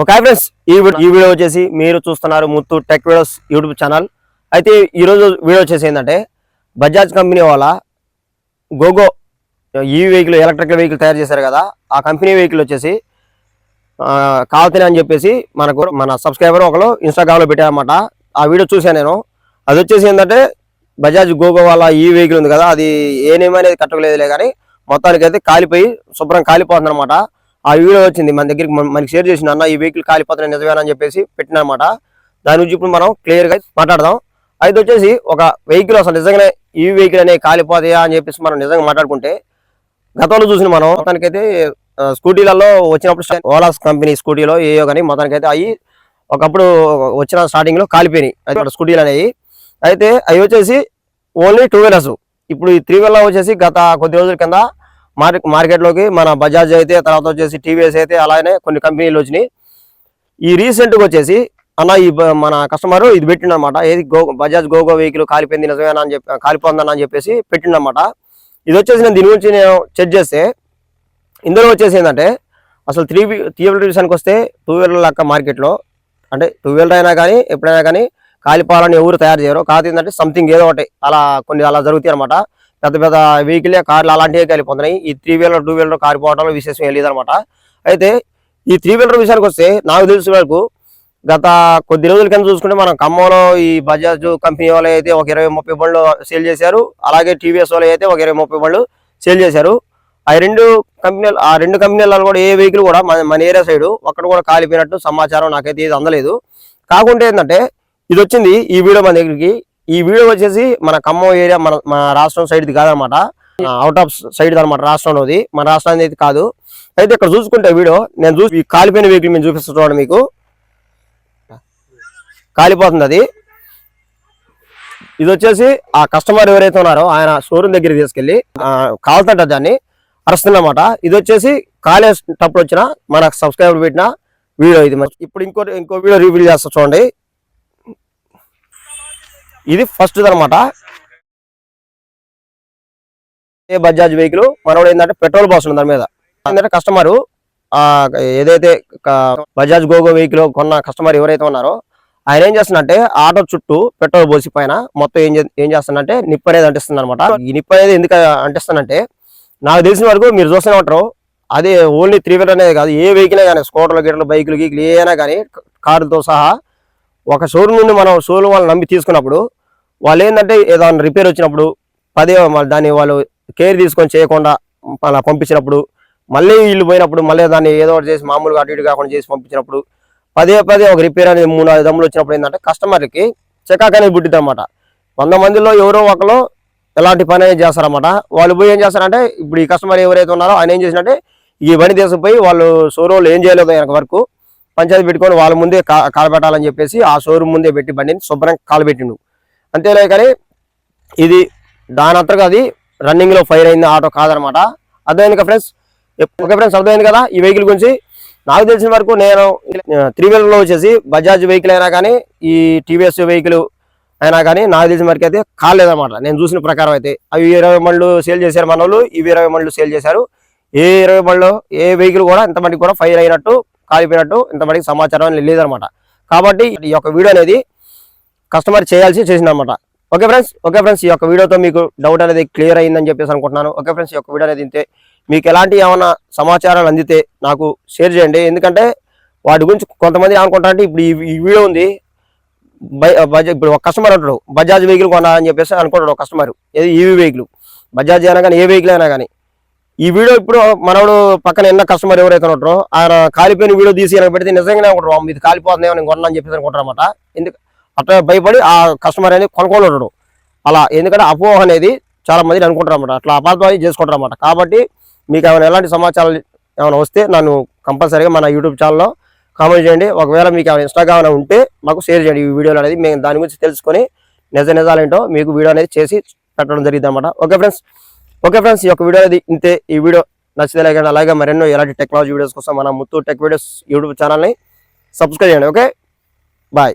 Okay friends ఈ video ఈ video వచ్చేసి మీరు చూస్తున్నారు Muthu tech videos YouTube channel. అయితే ఈరోజు వీడియో వచ్చేసి ఏంటంటే బజాజ్ కంపెనీ వాళ్ళ గోగో ఈ వెహికల్ ఎలక్ట్రికల్ వెహికల్ తయారు చేశారు కదా ఆ కంపెనీ వెహికల్ వచ్చేసి కావతనే అని చెప్పేసి మనకు మన సబ్స్క్రైబర్ ఒకరు ఇన్స్టాగ్రామ్లో పెట్టారనమాట ఆ వీడియో చూసాను నేను. అది వచ్చేసి ఏంటంటే బజాజ్ గోగో వాళ్ళ ఈ వెహికల్ ఉంది కదా అది ఏ నేమ్ అనేది కట్టకలేదులే కానీ మొత్తానికి అయితే కాలిపోయి శుభ్రం కాలిపోతుంది అనమాట ఆ వీడియో వచ్చింది మన దగ్గరికి మనకి షేర్ చేసిన అన్న ఈ వెహికల్ కాలిపోతున్నాయి నిజమేనా? అని చెప్పేసి పెట్టినమాట దాని గురించి ఇప్పుడు మనం క్లియర్గా మాట్లాడదాం. అయితే వచ్చేసి ఒక వెహికల్ అసలు నిజంగానే ఈ వెహికల్ అనేది కాలిపోతాయా అని చెప్పేసి మనం నిజంగా మాట్లాడుకుంటే గతంలో చూసిన మనం మొత్తానికైతే స్కూటీలలో వచ్చినప్పుడు ఓలాస్ కంపెనీ స్కూటీలో ఏయో కానీ మొత్తానికైతే అవి ఒకప్పుడు వచ్చిన స్టార్టింగ్లో కాలిపోయినాయి. అయితే స్కూటీలు అనేవి. అయితే అవి వచ్చేసి ఓన్లీ టూ వీలర్స్ ఇప్పుడు ఈ త్రీ వీలర్ వచ్చేసి గత కొద్ది రోజుల కింద మార్కెట్లోకి మన బజాజ్ అయితే తర్వాత వచ్చేసి టీవీఎస్ అయితే అలానే కొన్ని కంపెనీలు వచ్చినాయి. ఈ రీసెంట్గా వచ్చేసి అన్న ఈ మన కస్టమర్ ఇది పెట్టిండనమాట ఏది గో బజాజ్ గోగో వెహికల్ కాలిపోయింది నిజమేనా అని చెప్పి కాలిపోందని అని చెప్పేసి పెట్టిండనమాట ఇది వచ్చేసి నేను దీని గురించి నేను చెక్ చేస్తే ఇందులో వచ్చేసి ఏంటంటే అసలు త్రీ త్రీ వీలర్ విషయానికి వస్తే టూ వీలర్ లెక్క మార్కెట్లో అంటే టూ వీలర్ అయినా కానీ ఎప్పుడైనా కానీ కాలిపోవాలని ఎవరు తయారు చేయరు. కాదు ఏంటంటే సంథింగ్ ఏదో ఒకటి అలా కొన్ని అలా జరుగుతాయి అనమాట పెద్ద పెద్ద వెహికల్ కార్లు అలాంటివే కాలిపోతున్నాయి ఈ త్రీ వీలర్ టూ వీలర్ కాలిపోవడంలో విశేషం ఏం లేదనమాట. అయితే ఈ త్రీ వీలర్ విషయానికి వస్తే నాకు తెలిసిన వరకు గత కొద్ది రోజుల కింద చూసుకుంటే మనం ఖమ్మంలో ఈ బజాజ్ కంపెనీ వాళ్ళు అయితే ఒక ఇరవై ముప్పై బండ్లు సేల్ చేశారు. అలాగే టీవీఎస్ వాళ్ళు అయితే ఒక ఇరవై ముప్పై బండ్లు సేల్ చేశారు. ఆ రెండు కంపెనీలు ఆ రెండు కంపెనీలలో కూడా ఏ వెహికల్ కూడా మన మన ఏరియా సైడ్ ఒక్కడ కూడా కాలిపోయినట్టు సమాచారం నాకైతే ఇది అందలేదు. కాకుండా ఏంటంటే ఇది వచ్చింది ఈ వీడియో మన దగ్గరికి. ఈ వీడియో వచ్చేసి మన ఖమ్మం ఏరియా మన మన రాష్ట్రం సైడ్ది కాదనమాట. అవుట్ ఆఫ్ సైడ్ అనమాట రాష్ట్రంలోది. మన రాష్ట్రానికి అయితే కాదు. అయితే ఇక్కడ చూసుకుంటే వీడియో నేను చూసి కాలిపోయిన వెహికల్ మేము చూపిస్తున్నాను మీకు. కాలిపోతుంది అది. ఇది వచ్చేసి ఆ కస్టమర్ ఎవరైతే ఉన్నారో ఆయన షోరూమ్ దగ్గర తీసుకెళ్ళి కాలుతుంట దాన్ని. అరుస్తుందన్నమాట. ఇది వచ్చేసి కాలేటప్పుడు వచ్చిన మన సబ్స్క్రైబర్ పెట్టిన వీడియో ఇది మరి. ఇప్పుడు ఇంకో ఇంకో వీడియో రివ్యూ చేస్తా చూడండి. ఇది ఫస్ట్ అనమాట ఏ బజాజ్ వెహికల్ మనోడు ఏంటంటే పెట్రోల్ పోస్తుంది దాని మీద. ఏంటంటే కస్టమర్ ఆ ఏదైతే బజాజ్ గోగో వెహికల్ కొన్న కస్టమర్ ఎవరైతే ఉన్నారో ఆయన ఏం చేస్తున్నంటే ఆటో చుట్టూ పెట్రోల్ పోసి పైన మొత్తం ఏం ఏం చేస్తున్నంటే నిప్పు అనేది అంటిస్తుంది అనమాట ఈ నిప్పు అనేది ఎందుకు అంటిస్తానంటే నాకు తెలిసిన వరకు మీరు చూస్తూనే ఉంటారు. అదే ఓన్లీ త్రీ వీలర్ అనేది కాదు ఏ వెహికల్ కానీ స్కూటర్లు గిటర్లు బైకులు గీకులు ఏమైనా కానీ కార్లతో సహా ఒక షోరూమ్ నుండి మనం షోరూమ్ వాళ్ళు నమ్మి తీసుకున్నప్పుడు వాళ్ళు ఏంటంటే ఏదైనా రిపేర్ వచ్చినప్పుడు పదే దాన్ని వాళ్ళు కేర్ తీసుకొని చేయకుండా అలా పంపించినప్పుడు మళ్ళీ వీళ్ళు పోయినప్పుడు మళ్ళీ దాన్ని ఏదో ఒకటి చేసి మామూలుగా అటు ఇటు కాకుండా చేసి పంపించినప్పుడు పదే పదే ఒక రిపేర్ అనేది మూడు నాలుగు దమ్ములు వచ్చినప్పుడు ఏంటంటే కస్టమర్కి చెకాక్ అనేది పుట్టింది అనమాట వంద మందిలో ఎవరో ఒకరు ఎలాంటి పని అనేది చేస్తారన్నమాట. వాళ్ళు పోయి ఏం చేస్తారంటే ఇప్పుడు ఈ కస్టమర్ ఎవరైతే ఉన్నారో ఆయన ఏం చేసినట్టే ఈ పని తీసుకుపోయి వాళ్ళు షోరూమ్లో ఏం చేయలేదు ఆయన వరకు పంచాయతీ పెట్టుకొని వాళ్ళ ముందే కా- చెప్పేసి ఆ షోరూమ్ ముందే పెట్టి బండిని శుభ్రంగా కాలబెట్టిండు. అంతేలే కానీ ఇది దాని అంతగా అది రన్నింగ్లో ఫైర్ అయింది ఆటో కాదనమాట. అర్థమైంది కదా ఫ్రెండ్స్? ఓకే ఫ్రెండ్స్ అర్థమైంది కదా ఈ వెహికల్ గురించి? నాకు తెలిసిన వరకు నేను త్రీ వీలర్లో వచ్చేసి బజాజ్ వెహికల్ అయినా కానీ ఈ టీవీఎస్ వెహికల్ అయినా కానీ నాకు తెలిసిన వరకు అయితే కాలేదన్నమాట నేను చూసిన ప్రకారం అయితే. అవి ఇరవై మళ్ళు సేల్ చేశారు మన వాళ్ళు ఇవి ఇరవై మండ్లు సేల్ చేశారు. ఏ ఇరవై మళ్ళీ ఏ వెహికల్ కూడా ఇంతమంది కూడా ఫైర్ అయినట్టు కాలిపోయినట్టు ఇంతవరకు సమాచారం అనేది లేదనమాట. కాబట్టి ఈ యొక్క వీడియో అనేది కస్టమర్ చేయాల్సి చేసిందనమాట. ఓకే ఫ్రెండ్స్ ఓకే ఫ్రెండ్స్ ఈ యొక్క వీడియోతో మీకు డౌట్ అనేది క్లియర్ అయిందని చెప్పేసి అనుకుంటున్నాను. ఓకే ఫ్రెండ్స్ ఈ యొక్క వీడియో అనేది ఇంతే. మీకు ఎలాంటి ఏమైనా సమాచారాలు అందితే నాకు షేర్ చేయండి. ఎందుకంటే వాటి గురించి కొంతమంది అనుకుంటారంటే ఇప్పుడు ఈ వీడియో ఉంది బై- బజాజ్ ఇప్పుడు ఒక కస్టమర్ అంటాడు బజాజ్ వెహికల్ కొనాలని చెప్పేసి అనుకుంటాడు ఒక కస్టమర్. ఏది ఈవీ వెహికల్? బజాజ్ అయినా కానీ ఏ వెహికల్ అయినా కానీ. ఈ వీడియో ఇప్పుడు మనోడు పక్కన ఎన్న కస్టమర్ ఎవరైతే ఉంటారో ఆయన కాలిపోయిన వీడియో తీసి వెనక పెడితే నిజంగానే అనుకుంటారు "అమ్మ, ఇది కాలిపోతుందేమో నేను కొన్నాను చెప్పేసి అనుకుంటారనమాట ఎందుకు? అట్లా భయపడి ఆ కస్టమర్ అనేది కొనుక్కొని ఉంటాడు అలా ఎందుకంటే అపోహ అనేది చాలా మంది అనుకుంటారు అనమాట అట్లా అపార్థం చేసుకుంటారు అనమాట కాబట్టి మీకు ఏమైనా ఎలాంటి సమాచారాలు ఏమైనా వస్తే నన్ను కంపల్సరీగా మన యూట్యూబ్ ఛానల్లో కామెంట్ చేయండి. ఒకవేళ మీకు ఏమైనా ఇన్స్టాగ్రామ్ ఉంటే మాకు షేర్ చేయండి ఈ వీడియోలు అనేది. మేము దాని గురించి తెలుసుకొని నిజ నిజాలేంటో మీకు వీడియో అనేది చేసి పెట్టడం జరిగింది అనమాట ఓకే ఫ్రెండ్స్ ఓకే ఫ్రెండ్స్ ఈ యొక్క వీడియో అది ఇంతే. ఈ వీడియో నచ్చితే లేకుండా అలాగే మరెన్నో ఎలాంటి టెక్నాలజీ వీడియోస్ కోసం మన ముత్తు టెక్ వీడియోస్ యూట్యూబ్ ఛానల్ని సబ్స్క్రైబ్ చేయండి ఓకే?